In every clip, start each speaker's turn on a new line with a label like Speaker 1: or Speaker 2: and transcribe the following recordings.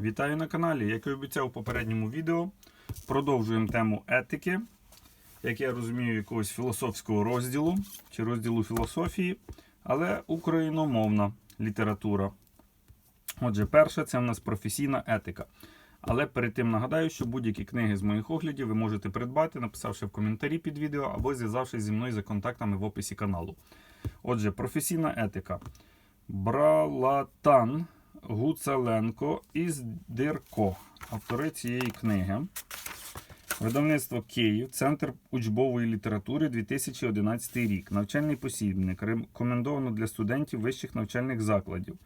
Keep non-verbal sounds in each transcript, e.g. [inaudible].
Speaker 1: Вітаю на каналі. Як і обіцяв у попередньому відео, продовжуємо тему етики, як я розумію, якогось філософського розділу чи розділу філософії, але україномовна література. Отже, перше це в нас професійна етика. Але перед тим нагадаю, що будь-які книги з моїх оглядів ви можете придбати, написавши в коментарі під відео або зв'язавшись зі мною за контактами в описі каналу. Отже, професійна етика. Бралатан Гуцеленко і Здирко. Автори цієї книги. Видавництво Київ, Центр учбової літератури 2011 рік. Навчальний посібник. Рекомендовано для студентів вищих навчальних закладів.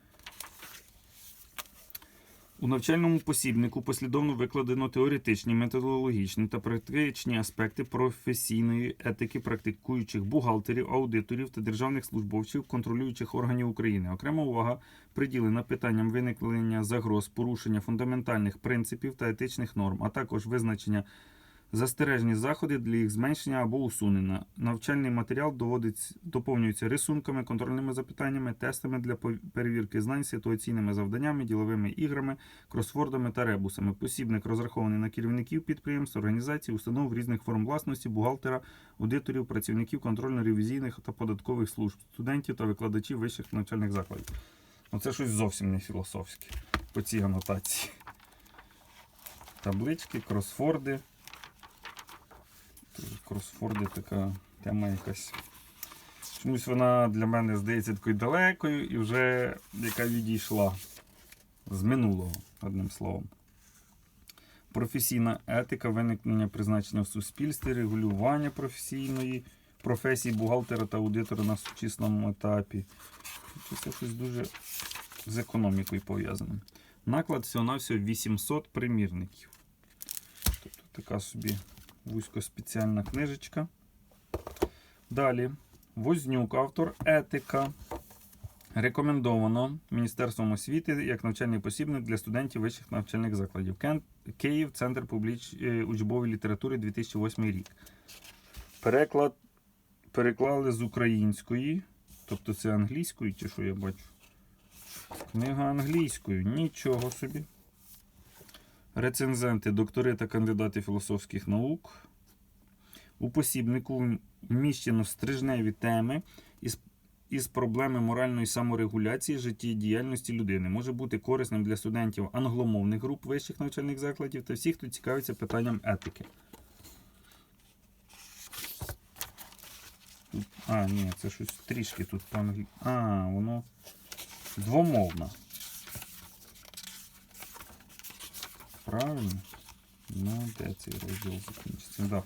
Speaker 1: У навчальному посібнику послідовно викладено теоретичні, методологічні та практичні аспекти професійної етики практикуючих бухгалтерів, аудиторів та державних службовців контролюючих органів України. Окрема увага приділена питанням виникнення загроз, порушення фундаментальних принципів та етичних норм, а також визначення застережні заходи для їх зменшення або усунення. Навчальний матеріал доповнюється рисунками, контрольними запитаннями, тестами для перевірки знань, ситуаційними завданнями, діловими іграми, кросвордами та ребусами. Посібник розрахований на керівників підприємств, організацій, установ різних форм власності, бухгалтера, аудиторів, працівників контрольно-ревізійних та податкових служб, студентів та викладачів вищих навчальних закладів. Ну, це щось зовсім не філософське по цій анотації. Таблички, кросфорди. Тут Кросфорди така тема якась. Чомусь вона для мене здається такою далекою і вже яка відійшла з минулого, одним словом. Професійна етика, виникнення призначення в суспільстві, регулювання професійної професії бухгалтера та аудитора на сучасному етапі. Це щось дуже з економікою пов'язане. Наклад всього-навсього 800 примірників. Тобто така собі вузькоспеціальна книжечка. Далі. Вознюк, автор етика. Рекомендовано Міністерством освіти як навчальний посібник для студентів вищих навчальних закладів. Київ, Центр публіч... е, учбової літератури 2008 рік. Переклад переклали з української, тобто це англійською, чи що я бачу. Книга англійською, нічого собі. Рецензенти, доктори та кандидати філософських наук. У посібнику вміщено стрижневі теми із, із проблеми моральної саморегуляції життєдіяльності людини. Може бути корисним для студентів англомовних груп вищих навчальних закладів та всіх, хто цікавиться питанням етики. А, ні, це щось трішки тут. А, воно двомовна. Правильно? Ну, де цей розділ закінчиться? Да.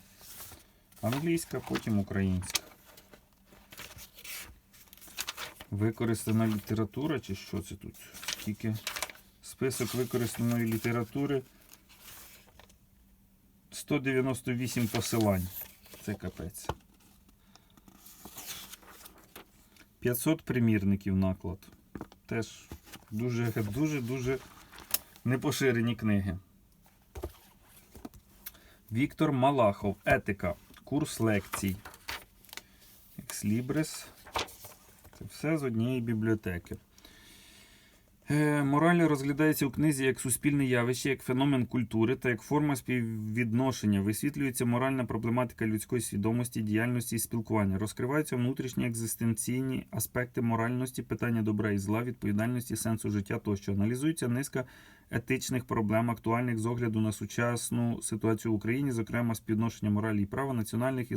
Speaker 1: Англійська, потім українська. Використана література, чи що це тут? Скільки? Список використаної літератури. 198 посилань. Це капець. 500 примірників наклад. Теж дуже, дуже, дуже непоширені книги. Віктор Малахов. Етика. Курс лекцій. Екслібрис. Це все з однієї бібліотеки. Е, Мораль розглядається у книзі як суспільне явище, як феномен культури та як форма співвідношення. Висвітлюється моральна проблематика людської свідомості, діяльності і спілкування. Розкриваються внутрішні екзистенційні аспекти моральності, питання добра і зла, відповідальності, сенсу життя тощо. Аналізується низка етичних проблем, актуальних з огляду на сучасну ситуацію в Україні, зокрема співвідношення моралі і права, національних і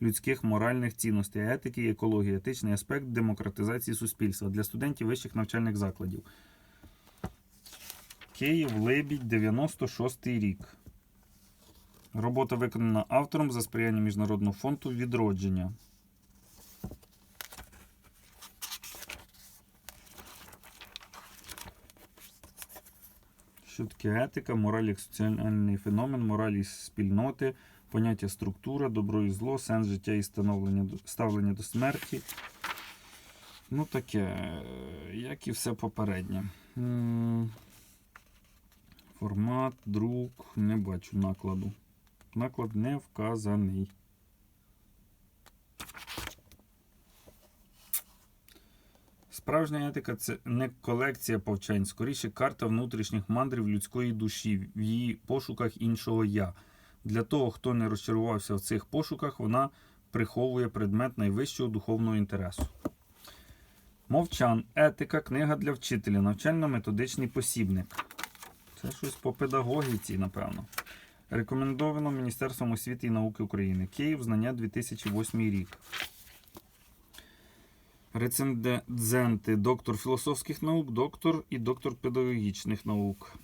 Speaker 1: загальнолюдських моральних цінностей, етики, екології, етичний аспект демократизації суспільства для студентів вищих навчальних закладів. Київ, Лебідь, 96 й рік. Робота виконана автором за сприяння Міжнародного фонду відродження. Що таке етика, мораль як соціальний феномен, мораль і спільноти, поняття структура, добро і зло, сенс життя і ставлення до смерті. Ну, таке, як і все попереднє. Формат, друк, не бачу накладу. Наклад не вказаний. Справжня етика це не колекція повчань, скоріше карта внутрішніх мандрів людської душі в її пошуках іншого я. Для того, хто не розчарувався в цих пошуках, вона приховує предмет найвищого духовного інтересу. Мовчан. Етика. Книга для вчителя. Навчально-методичний посібник. Це щось по педагогіці, напевно. Рекомендовано Міністерством освіти і науки України. Київ, знання 2008 рік. Рецензенти, доктор філософських наук, доктор і доктор педагогічних наук.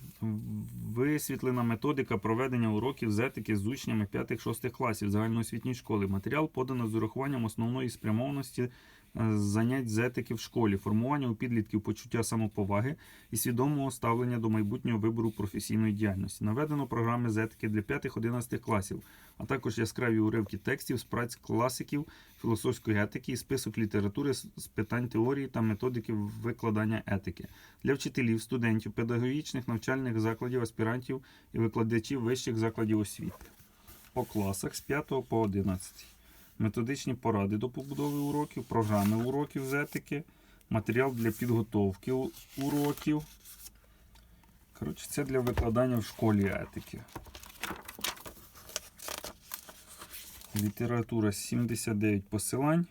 Speaker 1: Висвітлена методика проведення уроків з етики з учнями 5-6 класів загальноосвітньої школи. Матеріал подано з урахуванням основної спрямованості занять з етики в школі, формування у підлітків почуття самоповаги і свідомого ставлення до майбутнього вибору професійної діяльності. Наведено програми з етики для 5-11 класів, а також яскраві уривки текстів з праць класиків філософської етики і список літератури з з питань теорії та методики викладання етики для вчителів, студентів, педагогічних навчальних закладів, аспірантів і викладачів вищих закладів освіти. По класах з 5 по 11. Методичні поради до побудови уроків, програми уроків з етики, матеріал для підготовки уроків. Коротше, це для викладання в школі етики. Література 79 посилань.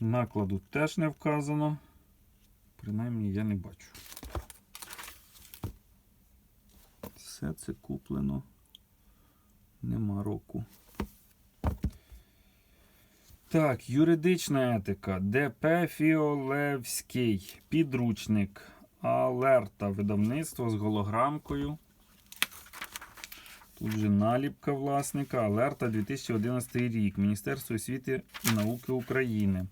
Speaker 1: Накладу теж не вказано. Принаймні я не бачу. Все це куплено. Нема року. Так, юридична етика. ДП Фіолевський. Підручник. Алерта. Видавництво з голограмкою. Тут же наліпка власника. Алерта 2011 рік. Міністерство освіти і науки України.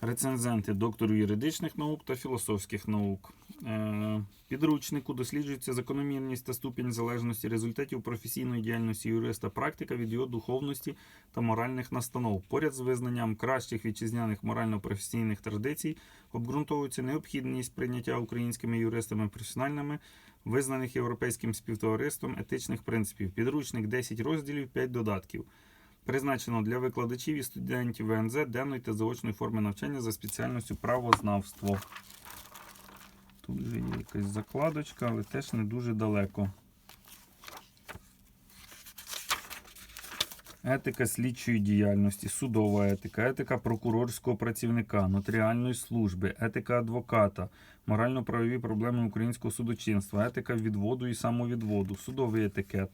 Speaker 1: Рецензенти доктору юридичних наук та філософських наук. Е, Підручнику досліджується закономірність та ступінь залежності результатів професійної діяльності юриста практика від його духовності та моральних настанов. Поряд з визнанням кращих вітчизняних морально-професійних традицій обґрунтовується необхідність прийняття українськими юристами професіональними визнаних європейським співтовариством етичних принципів. Підручник 10 розділів, 5 додатків. Призначено для викладачів і студентів ВНЗ денної та заочної форми навчання за спеціальністю правознавство. Тут вже є якась закладочка, але теж не дуже далеко. Етика слідчої діяльності, судова етика, етика прокурорського працівника, нотаріальної служби, етика адвоката, морально-правові проблеми українського судочинства, етика відводу і самовідводу, судовий етикет,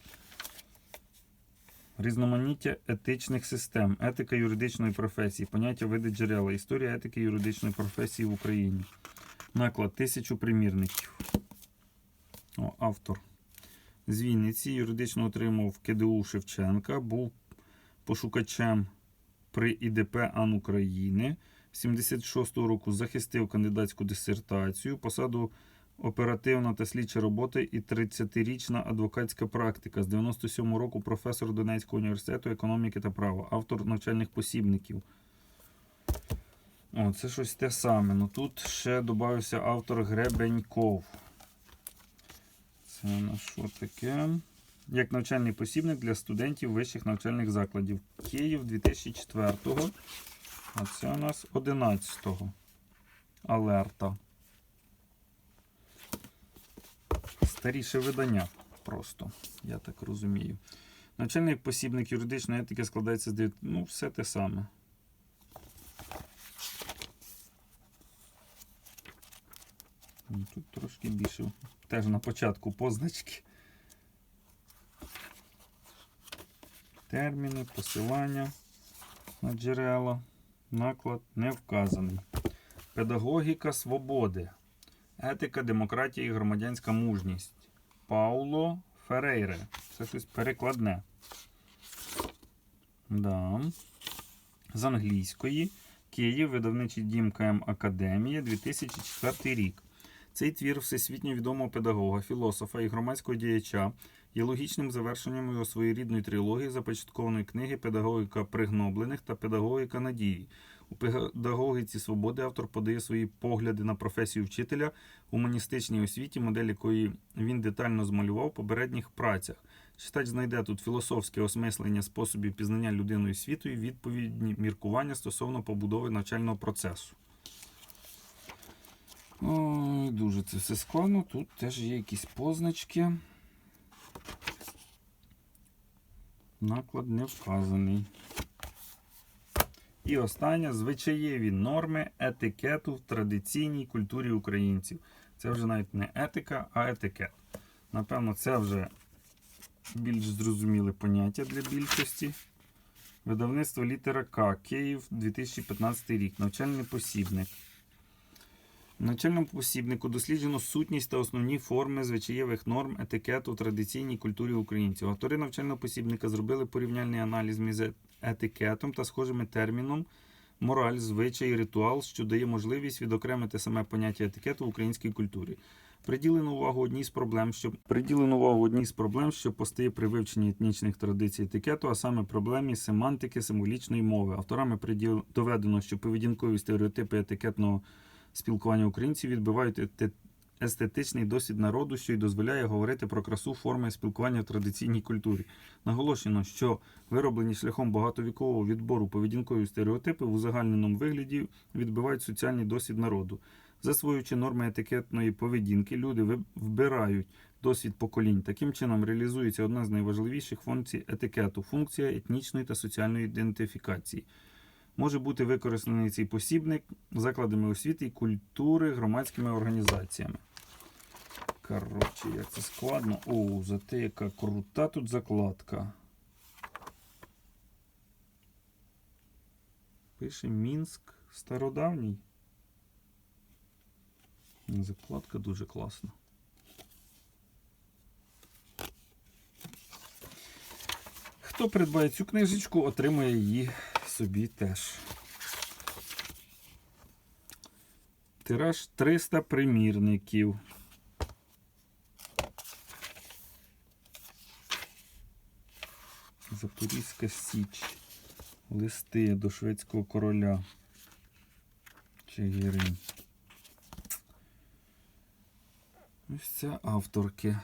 Speaker 1: різноманіття етичних систем, етика юридичної професії, поняття види джерела, історія етики юридичної професії в Україні. Наклад тисячу примірників. О, автор. З Вінниці юридично отримав КДУ Шевченка, був пошукачем при ІДП АН України. 76-го року захистив кандидатську дисертацію, посаду оперативна та слідча робота і 30-річна адвокатська практика. З 97-го року професор Донецького університету економіки та права, автор навчальних посібників. О, це щось те саме. Ну тут ще додався автор Гребеньков. Це на що таке? Як навчальний посібник для студентів вищих навчальних закладів. Київ 2004-го. А це у нас 11-го. Алерта. Старіше видання просто, я так розумію. Навчальний посібник юридичної етики складається з 9. Ну, все те саме. Тут трошки більше. Теж на початку позначки. Терміни, посилання на джерела. Наклад не вказаний. Педагогіка свободи. Етика, демократія і громадянська мужність. Пауло Ферейре. Це щось перекладне. Да. З англійської. Київ, видавничий дім КМ Академія, 2004 рік. Цей твір всесвітньо відомого педагога, філософа і громадського діяча є логічним завершенням його своєрідної трилогії започаткованої книги Педагогіка пригноблених та Педагогіка надії. У педагогіці свободи автор подає свої погляди на професію вчителя в гуманістичній освіті, модель якої він детально змалював в попередніх працях. Читач знайде тут філософське осмислення способів пізнання людиною світу і відповідні міркування стосовно побудови навчального процесу. Ой, дуже це все складно. Тут теж є якісь позначки. Наклад не вказаний. І останнє звичаєві норми етикету в традиційній культурі українців. Це вже навіть не етика, а етикет. Напевно, це вже більш зрозуміле поняття для більшості. Видавництво літера К. Київ 2015 рік. Навчальний посібник. В навчальному посібнику досліджено сутність та основні форми звичаєвих норм етикету в традиційній культурі українців. Автори навчального посібника зробили порівняльний аналіз між етикетом та схожими терміном мораль, звичай, ритуал, що дає можливість відокремити саме поняття етикету в українській культурі. Приділено увагу одній з проблем, що приділено увагу одній з проблем, що постає при вивченні етнічних традицій етикету, а саме проблемі семантики символічної мови. Авторами приділ... доведено, що поведінкові стереотипи етикетного спілкування українців відбивають естетичний досвід народу, що й дозволяє говорити про красу форми спілкування в традиційній культурі. Наголошено, що вироблені шляхом багатовікового відбору поведінкові стереотипи в узагальненому вигляді відбивають соціальний досвід народу. Засвоюючи норми етикетної поведінки, люди вбирають досвід поколінь. Таким чином реалізується одна з найважливіших функцій етикету функція етнічної та соціальної ідентифікації. Може бути використаний цей посібник закладами освіти і культури громадськими організаціями. Коротше, як це складно. О, зате яка крута тут закладка. Пише Мінськ стародавній. Закладка дуже класна. Хто придбає цю книжечку, отримає її собі теж. Тираж 300 примірників. Запорізька Січ. Листи до шведського короля. Чигирин. Ось це авторки.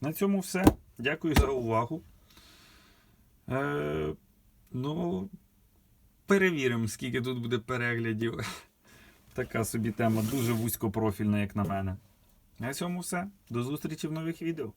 Speaker 1: На цьому все. Дякую за увагу. Е, ну, перевіримо, скільки тут буде переглядів. [laughs] Така собі тема дуже вузькопрофільна, як на мене. На цьому все. До зустрічі в нових відео.